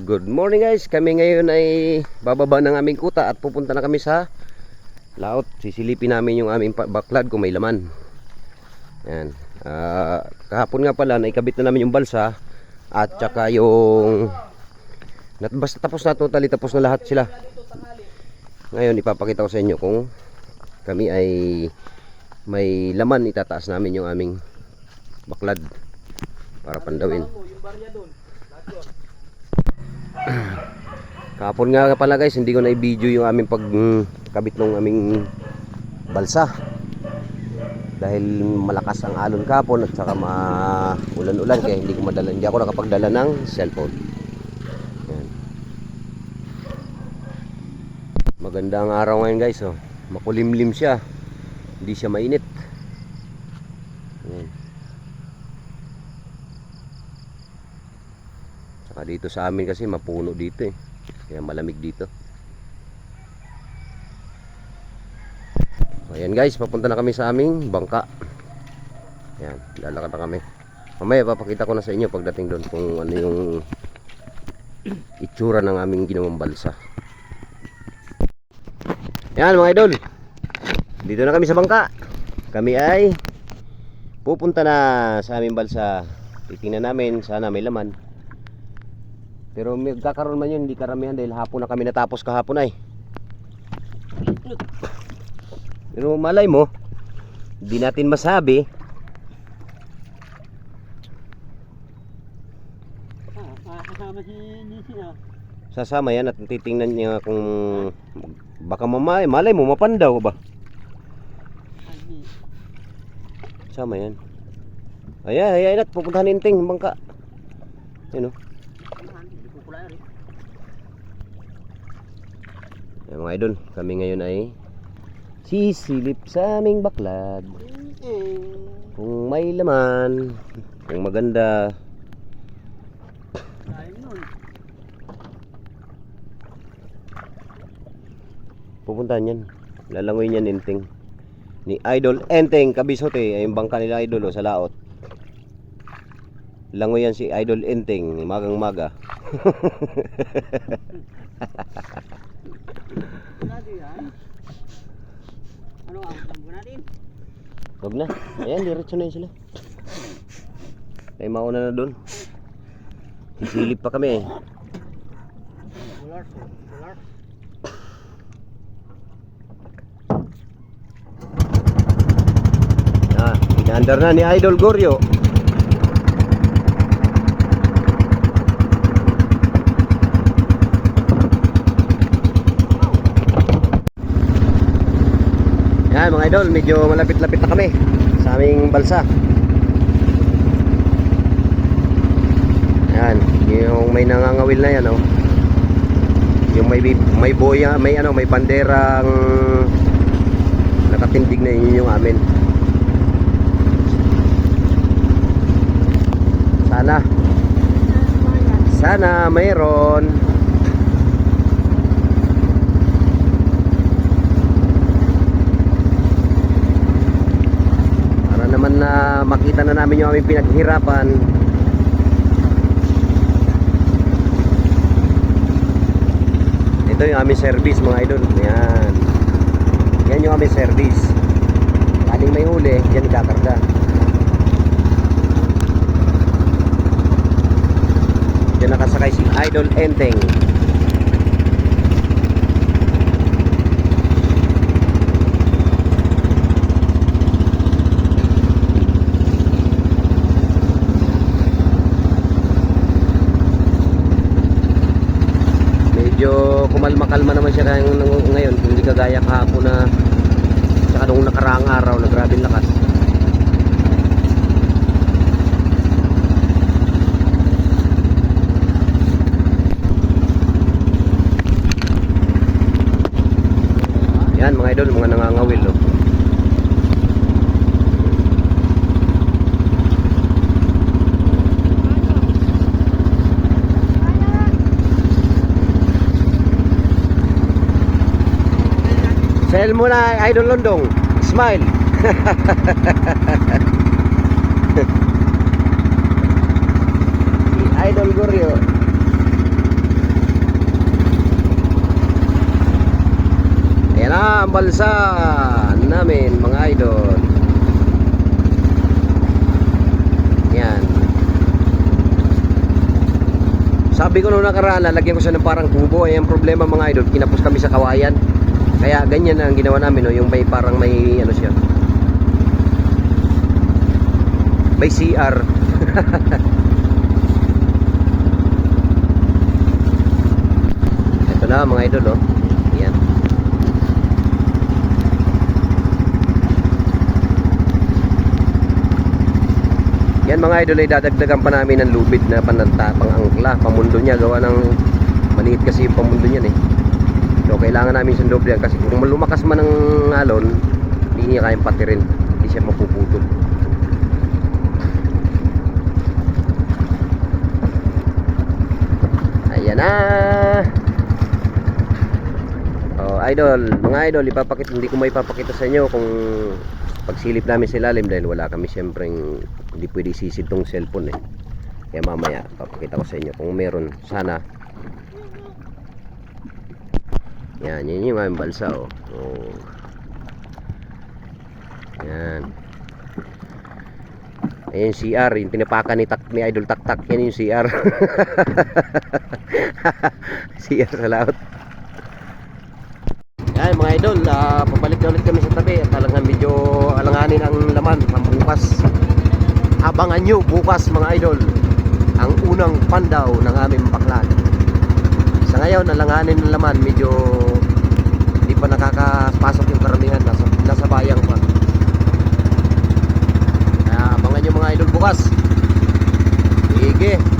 good morning guys. Kami ngayon ay bababa ng aming kuta at pupunta na kami sa laot. Sisilipin namin yung aming baklad kung may laman. Yan. Ah, kahapon nga pala naikabit na namin yung balsa at saka yung nat basta tapos na totally tapos na lahat sila. Ngayon ipapakita ko sa inyo kung kami ay may laman itataas namin yung aming baklad para pandawin. Kahapon nga pala guys, hindi ko na i-video yung aming pagkabit ng aming balsa. Dahil malakas ang alon kahapon at saka ulan-ulan kaya hindi ko madala, hindi ako nakapagdala ng cellphone. Yan. Maganda ang araw ngayon guys, oh. Makulimlim siya. Hindi siya mainit. Yan. Saka dito sa amin kasi mapuno dito eh. Kaya malamig dito. So, ayan guys, papunta na kami sa aming bangka. Ayan, lalakad na kami. Mamaya papakita ko na sa inyo pagdating doon kung ano yung itsura ng aming ginawang balsa. Yan mga idol. Dito na kami sa bangka. Kami ay pupunta na sa aming balsa. Titingnan namin, sana may laman. Pero may kakaroon man yun, hindi karamihan dahil hapon na kami natapos kahapon ay. Pero malay mo, hindi natin masabi. Ah, ah. Sasama yan at titingnan niya kung baka mamay, malay mo mapandaw ba? Sama yan. Ayan, ayan at pupuntahan ninting bangka. Yan o. hindi ko kulay rin. Ayan, mga idol, kami ngayon ay sisilip sa aming baklad. Kung may laman, kung maganda, pupuntahan yan. Lalangoy niyan ninting. Ni Idol Enteng Kabisote, ay yung bangka nila Idol o, sa laot. Langoy yan si Idol Enteng, magang maga. Lagi yan. Ano ang tanggo natin? Huwag na. Ayan, diretso na yun sila. Ay mauna na doon. Sisilip pa kami eh. Dolar. Ah, inaandar na ni Idol Goryo. Yan mga idol, medyo malapit-lapit na kami sa aming balsa. Yan, yung may nangangawil na yan, oh. Yung may may boya, may ano, may banderang nakatindig na yun yung amin. Sana. Sana mayroon. Para naman na makita na namin pinaghirapan. Ito yung aming service mga idol. Yan. Yan yung aming service. Kaling may huli, yan ikakarga. Diyan nakasakay si Idol Enteng. Kumalma-kalma naman siya ngayon, hindi kagaya kahapon na saka nung nakaraang araw na grabe lakas. Yan mga idol, mga nangangawil oh. Dahil muna Idol Londong, smile. Idol Goryo. Ayan na ang balsa namin mga idol. Yan. Sabi ko noong nakaraan, lalagyan ko siya ng parang kubo. Ayan problema mga idol, kinapos kami sa kawayan. Kaya ganyan ang ginawa namin, no? yung may parang may ano siya. May CR. Ito na mga idol, oh. Yan. Yan mga idol ay dadagdagan pa namin ng lubid na pananta, pang-angkla, pamundo niya gawa ng maliit kasi yung pamundo niyan eh. So kailangan namin siyang doble yan kasi kung lumakas man ng alon, hindi niya kayang patirin, hindi siya mapuputol. Ayan na. Oh, idol, mga idol, ipapakita hindi ko may ipapakita sa inyo kung pagsilip namin sa ilalim dahil wala kami siyempreng hindi pwede sisid tong cellphone eh. Kaya mamaya papakita ko sa inyo kung meron sana. Yan, yan yung aming balsa oh. oh. Yan. Ayan yung CR, yung tinapakan ni, tak, ni Idol Taktak, yan yung CR. CR sa laot. Yan mga idol, ah, pabalik na ulit kami sa tabi at talagang medyo alanganin ang laman ang bukas. Abangan nyo bukas mga idol ang unang pandaw ng aming baklan. Sa ngayon, alanganin ng laman, medyo pa nakakapasok yung karamihan, nasa, nasa bayang pa. Kaya abangan nyo mga idol bukas. Sige.